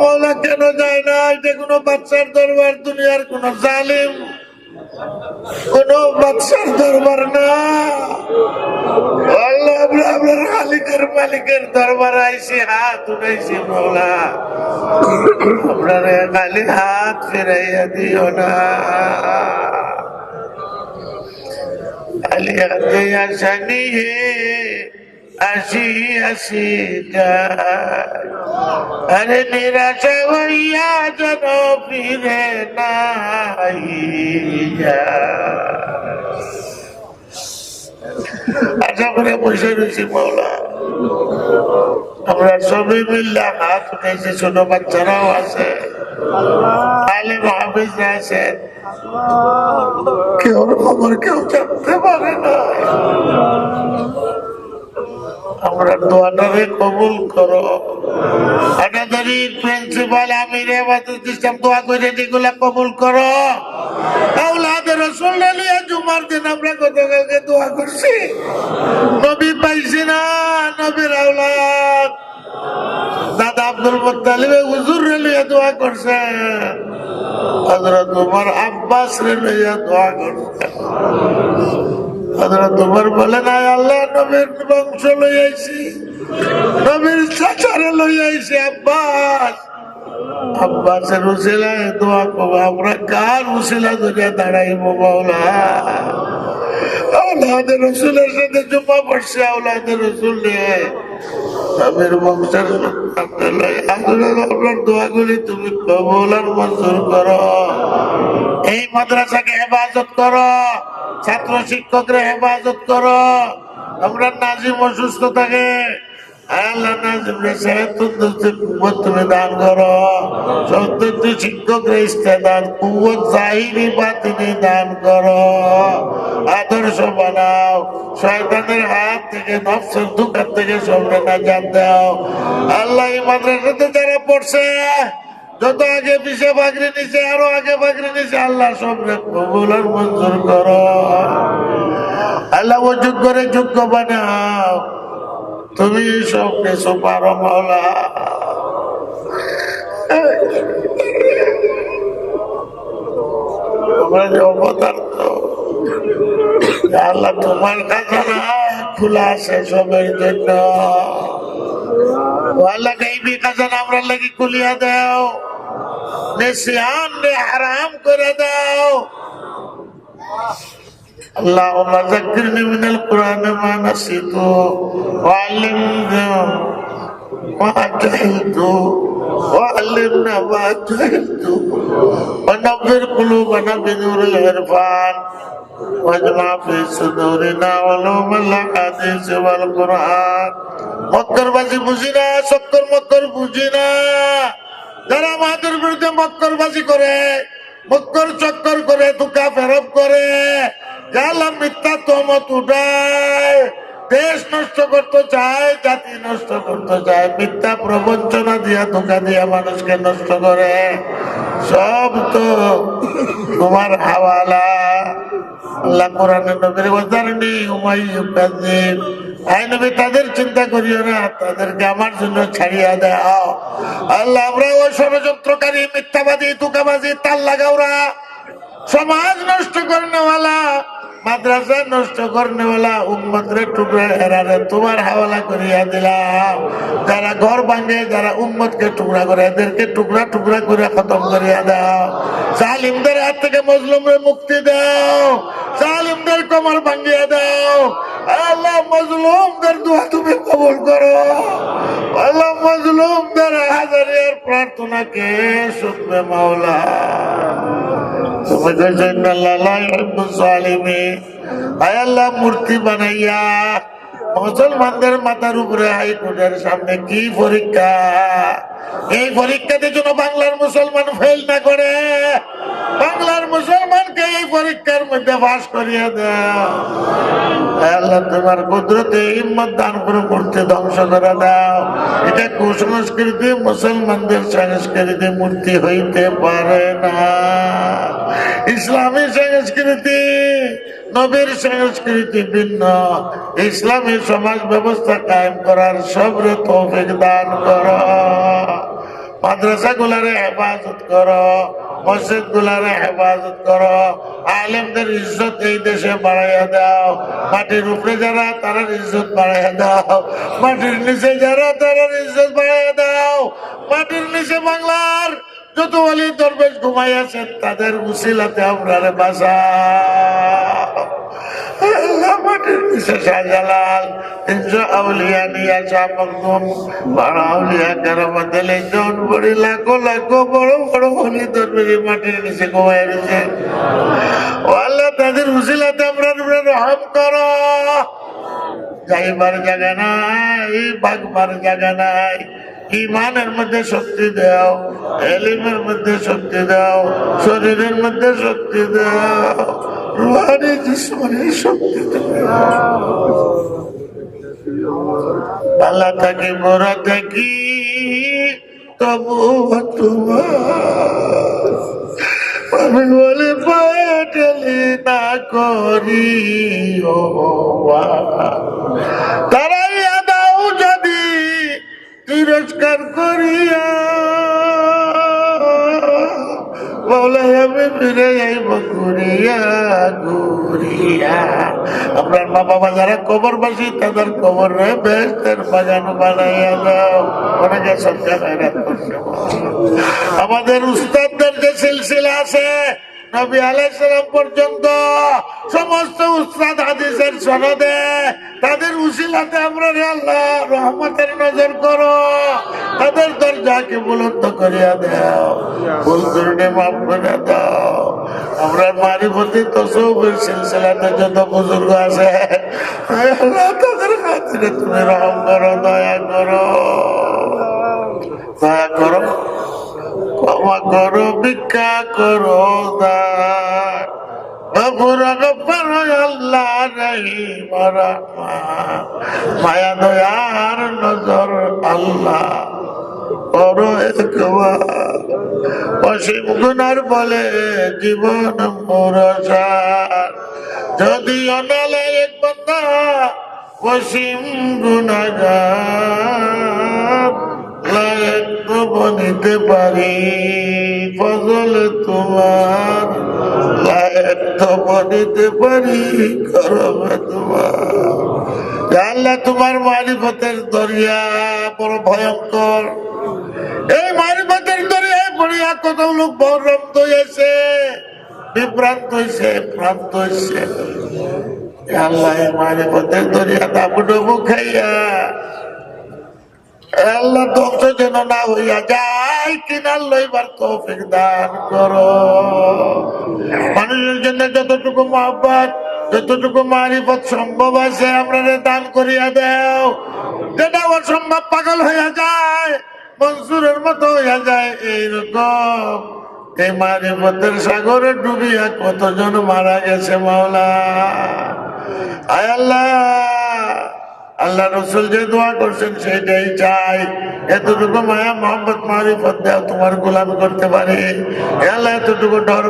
মৌলা কেন যায় না? এটা কোনো বাচ্চার দরবার, দুনিয়ার কোন জালিম, কোন বাচ্চার দরবার না। আমরা আপনার মালিকের দরবার হাত মৌলা। খালি হাত ফিরাইয়া দিও না। হাতে নিয়ে আসি আসি আরে নিরাশা হইয়া যেন ফিরে নাই আশা করে বসে রয়েছি মৌলা আমরা সবই মিললে হাত উঠেছি ছোট বাচ্চারাও আছে আলে মহাবিজরা আছেন কেউ খবর কেউ জানতে পারে না আমরা দোয়াটারে কবুল করো। আনাদারি প্রিন্সিপাল আমির ইসলাম দোয়া করে এগুলা কবুল করো। জুমার দিন আমরা গতকালকে দোয়া করছি। নবী পাইছি না, নবীর আউলাদ দাদা আব্দুল মুত্তালিবে হুজুর রে লিয়া দোয়া করছে। হযরত উমর আব্বাস রে লিয়া দোয়া করছে। হযরত উমর বলে না আল্লাহ, নবীর বংশ লই আইছি। নবীর চাচারে লই আইছি, আব্বাস। আব্বাসের উসিলায় দোয়া করব, আমরা কার উসিলা ধরে দাঁড়াইব মাওলা? তুমি কবুল আর মঞ্জুর করো। এই মাদ্রাসাকে হেফাজত করো। ছাত্র শিক্ষকরা হেফাজত করো। আমরা নাজিম অসুস্থ থাকে। আল্লাহ নাজিম রে সাহেব তন্দুরস্তি কুয়াত তুমি দান করো। দান করো। আদর্শ বানাও। হাত থেকে থেকে আল্লাহ মাদ্রাসাতে যারা পড়ছে যত আগে পিছে বাগরি নিছে, আরও আগে বাগরি নিছে, আল্লাহ সবরে মঞ্জুর কর। আল্লাহ ও যোগ্য রে যোগ্য বানাও। তুমি সব কিছু পারো, মাওলা। আল্লাহ তোমার কাছে খোলা আছে সবের জন্য। ও আল্লাহ গাইবি কাজান আমরা লাগি কুলিয়া দাও নিসিয়ান রে হারাম করে দাও اللهم ذكرني من القرآن ما نسيت وعلمنا ما جهلت وعلمنا ما جهلت ونبر قلوبنا بنور العرفان واجمع في صدورنا علوم الحديث والقرآن মক্কর বাজি বুঝি না, চক্কর মক্কর বুঝি না। যারা আমাদের বিরুদ্ধে মক্কর বাজি করে, মক্কর চক্কর করে দুকা ফেরব করে জালা মিথ্যা তমত উঠায়, দেশ নষ্ট করতে চায়, জাতি নষ্ট করতে চায় প্রবঞ্চনা দিয়া, ধোকা দিয়া মানুষকে নষ্ট করে, সব তো তোমার হাওয়ালা। আল্লাহ কোরআনে নবীর তাদের চিন্তা করিও না, তাদেরকে আমার জন্য ছাড়িয়া দাও। আল্লাহ, আমরা ওই ষড়যন্ত্রকারী, মিথ্যাবাদী তুকাবাদী তাল লাগাওরা, সমাজ নষ্ট মাদ্রাসা নষ্ট তোমার হাওয়ালা করিয়া দিলাম। যারা ঘর ভাঙে, যারা উম্মতকে টুকরা করে, এদেরকে টুকরা টুকরা করে খতম করিয়া দাও। জালিমদের হাত থেকে মজলুমরে মুক্তি দাও। জালিমদের কমর ভাঙিয়া দাও। আল্লাহ মজলুমদের দোয়া তুমি কবুল করো। আল্লাহ মজলুমদের প্রার্থনাকে শুনবে মাওলা? মূর্তি বানাইয়া মুসলমানদের মাথার উপরে হাইকোর্টের সামনে কি পরীক্ষা? এই পরীক্ষাতে যেন বাংলার মুসলমান ফেল না করে বাংলার মুসলমানকে এই পরীক্ষার মধ্যে পাস করিয়ে দাও। তোমার কুদরতে হিম্মত দান করে মূর্তি ধ্বংস করে দাও। এটা কুসংস্কৃতি, মুসলমানদের সংস্কৃতি মূর্তি হইতে পারে না। ইসলামী সংস্কৃতি, নবীর সংস্কৃতি ভিন্ন। ইসলামী সমাজ ব্যবস্থা কায়েম করার সবরে তৌফিক দান কর। মাদ্রাসা গুলারে হেফাজত করো। মসজিদ গুলারে হেফাজত করো। আলেমদের ইজ্জত এই দেশে বাড়াইয়া দাও। মাটির উপরে যারা, তারার ইজ্জত বাড়াইয়া দাও। মাটির নিচে যারা, তারার ইজ্জত বাড়াইয়া দাও। মাটির নিচে বাংলার যত অলি দরবেশ ঘুমাইয়াছেন, তাদের উসিলাতে আপনারে বাসা শাহজালাল আউলিয়া লাখো লাখো ও আল্লাহ তাদের উসিলাতে আমরা রহম করো। যাইবার জায়গা নাই ভাগবার জায়গা নাই। ইমানের মধ্যে শক্তি দাও, এলিমের মধ্যে শক্তি দাও, শরীরের মধ্যে শক্তি দাও। রুহানি জিসমানি শক্তি পালা থাকে মোরা থাকি তবু আমি বলে পাঠালি না করি ও আপনার মা বাবা যারা কবরবাসী, তাদের কবর বেস্তের বাগান বানাইয়া দাও। অনেকে করছে। আমাদের উস্তাদদের যে সিলসিলা আছে নবী আলাইসালাম পর্যন্ত সমস্ত উস্তাদ হাদিসের সনদে তাদের উসিলাতে আমরা আল্লাহ রহমতের নজর করো। তাদের দরজাকে বুলন্দ করিয়া দাও। ভুল করুণে মাফ করে দাও। আমরা মারিফতি তসবের সিলসিলাতে যত বুজুর্গ আছে তাদের খাতিরে তুমি রহম করো, দয়া করো। দয়া করো, ক্ষমা করো। ভিক্ষা করো মায়া অসীম গুনার বলে জীবন মোরসার যদি অনালয় বন্ধা অসীম গুণাগার লায়ক বনিতে পারি। ফজল তোমার লায়ক তো বনিতে পারি করবে তোমার। আল্লাহ, তোমার মারিফতের দরিয়া বড় ভয়ঙ্কর। এই মারিফতের দরিয়ায় পড়িয়া কত লোক বহরম হয়েছে বিভ্রান্ত হয়েছে ভ্রান্ত হয়েছে আল্লাহ মারিফতের দরিয়া দাবু ডবু খাইয়া আল্লাহ ধ্বংস যেন না হইয়া যায় কিনার লইবার তৌফিক দান করো। মানুষের জন্য যতটুকু মহব্বত, যতটুকু মারিফত সম্ভব আছে আপনারা দান করিয়া দেও। যেটা অসম্ভব পাগল হইয়া যায়, মনসুরের মতো হইয়া যায়, এইরকম। এই মারিফতের সাগরে ডুবিয়া কতজন মারা গেছে, মাওলা? আয় আল্লাহ! আল্লাহ রসুল যে দোয়া করছেন সেটাই চাই। এতটুকু মায়া মোহাম্মদ মারিফত দেওয়া তোমার গোলামি করতে পারি। আল্লাহ এতটুকু ডর